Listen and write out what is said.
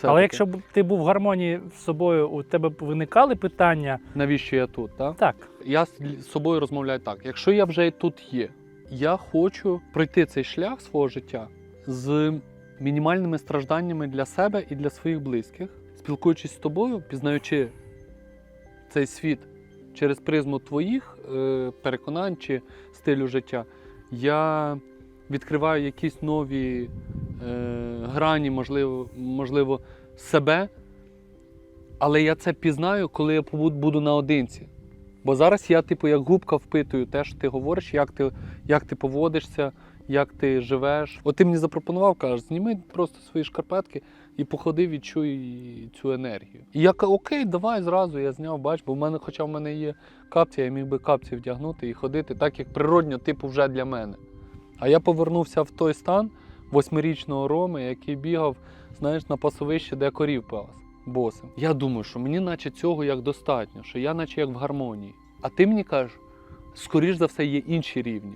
Це Але таке. якщо б ти був в гармонії з собою, у тебе б виникали питання. навіщо я тут, так? Так, Я з собою розмовляю так. Якщо я вже тут є, я хочу пройти цей шлях свого життя з мінімальними стражданнями для себе і для своїх близьких, спілкуючись з тобою, пізнаючи цей світ через призму твоїх е, переконань чи стилю життя, я відкриваю якісь нові грані, можливо, можливо, себе. Але я це пізнаю, коли я буду наодинці. Бо зараз я, типу, як губка впитую те, що ти говориш, як ти, як ти поводишся, як ти живеш. От ти мені запропонував, кажеш, зніми просто свої шкарпетки і походи, відчуй цю енергію. І я кажу, окей, давай зразу я зняв, бач, бо в мене, хоча в мене є капці, я міг би капці вдягнути і ходити так, як природньо, типу, вже для мене. А я повернувся в той стан восьмирічного Роми, який бігав, знаєш, на пасовище, де корів пас босим. Я думаю, що мені наче цього як достатньо, що я наче як в гармонії. А ти мені кажеш, скоріш за все, є інші рівні.